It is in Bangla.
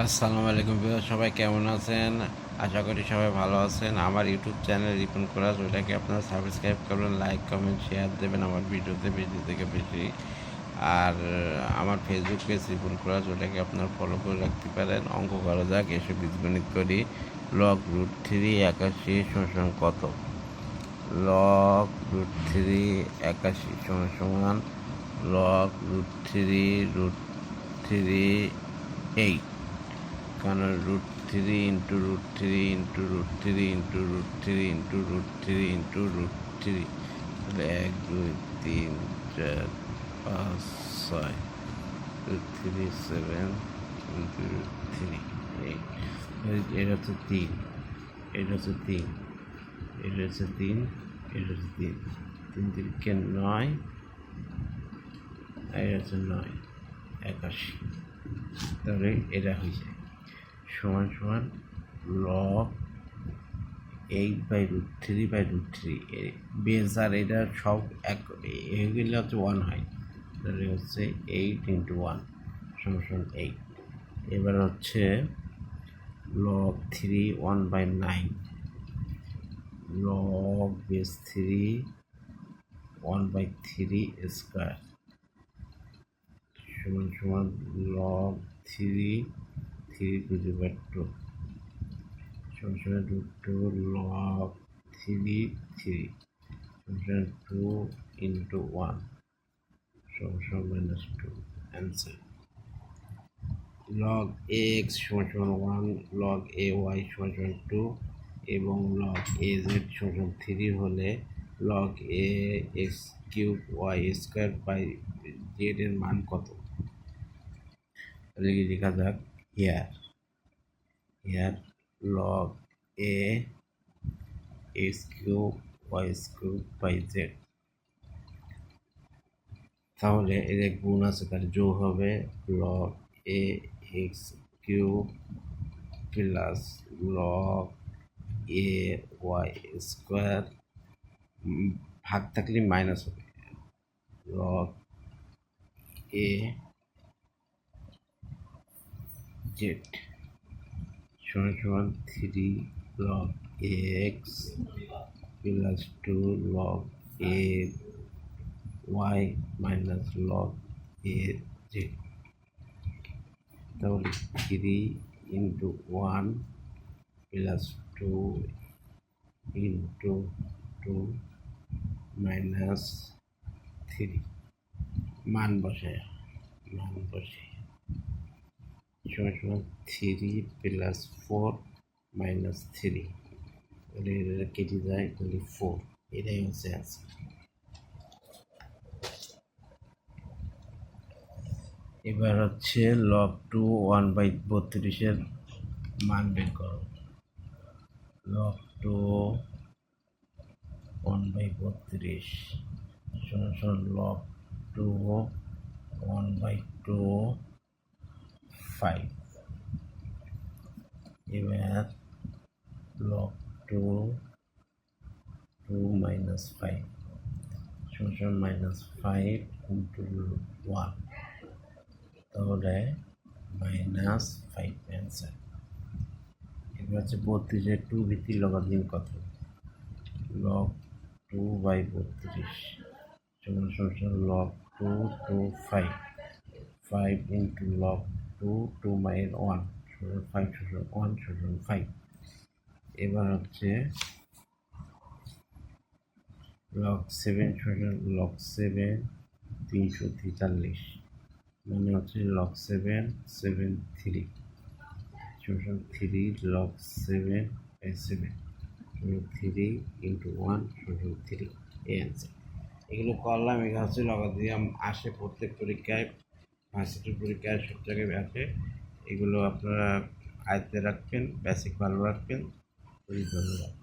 আসসালামু আলাইকুম সবাই কেমন আছেন? আশা করি সবাই ভালো আছেন। আমার ইউটিউব চ্যানেল রিপন কোরাস ওটাকে আপনারা সাবস্ক্রাইব করবেন লাইক কমেন্ট শেয়ার দেবেন আমার ভিডিওতে বেশি থেকে বেশি। আর আমার ফেসবুক পেজ রিপন কোরাস ওটাকে আপনারা ফলো করে রাখতে পারেন। অঙ্ক করা যাক, এসে বীজগণিত করি। লগ রুট থ্রি একাশি সমান কত? লগ রুট থ্রি একাশি সমান সমান log root three root three eight কারণ root three into root three into root three into root three into root three into root three তাহলে এক দুই তিন চার পাঁচ ছয় root three seven into root three এটা হচ্ছে তিন এটা হচ্ছে তিন এটা হচ্ছে তিন এটা হচ্ছে তিন তিন তিনকে নয় এটা হচ্ছে নয় একাশি তাহলে এটা হয়ে যায়। সমান সমান log eight by root three by root three base আর এটা সব এক এগুলো হচ্ছে ওয়ান হয়। তাহলে হচ্ছে এইট ইন্টু ওয়ান সমান সমান এইট এবার হচ্ছে log three one by nine log base three one by three square সমান সমান log three three to the two সমান root two log three three সমান টু ইন্টু ওয়ান সমান minus two answer A X সমান সমান ওয়ান লগ এ ওয়াই সমান সমান টু এবং লগ এ জেড সমান সমান থ্রি হলে log A X cube Y square by Z এর মান কত? লেখা যাক। Here here log A X cube Y cube by Z তাহলে এদের গুণ আছে, তাহলে যোগ হবে log A X cube plus log A Y square ভাগ থাকলে মাইনাস হবে। লগ এ জেড সমান সমান three log X plus two log A Y minus log A Z তাহলে three into one plus two into two minus three মান বসে মান বসে সমান three plus four minus three এটা কেটে যায় তাহলে ফোর এটাই হচ্ছে অ্যান্সার এবার হচ্ছে লগ টু ওয়ান বাই বত্রিশের মান বের করো। লগ টু ওয়ান বাই বত্রিশ। সমান log two one by two five এবার log two two minus five সমান মাইনাস ফাইভ ইন্টু ওয়ান তাহলে মাইনাস ফাইভ অ্যান্সার এবার হচ্ছে বত্রিশের টু ভিত্তিক লগাদিন কত? লগ টু বাই বত্রিশ. সমান সমান log two two five five into log two two minus one সমান ফাইভ সমান ওয়ান সমান ফাইভ এবার হচ্ছে লগ সেভেন সমান লগ সেভেন তিনশো তেতাল্লিশ। মানে হচ্ছে লগ সেভেন সেভেন থ্রি সমান three log seven seven three into one সমান থ্রি এই অ্যান্সার এগুলো করলাম, এগুলো হচ্ছে লগাদিয়াম আসে প্রত্যেক পরীক্ষায়। ভার্সিটির পরীক্ষা সব জায়গায় আসে এগুলো আপনারা আয়ত্তে রাখবেন বেসিক ভালো রাখবেন। ধন্যবাদ।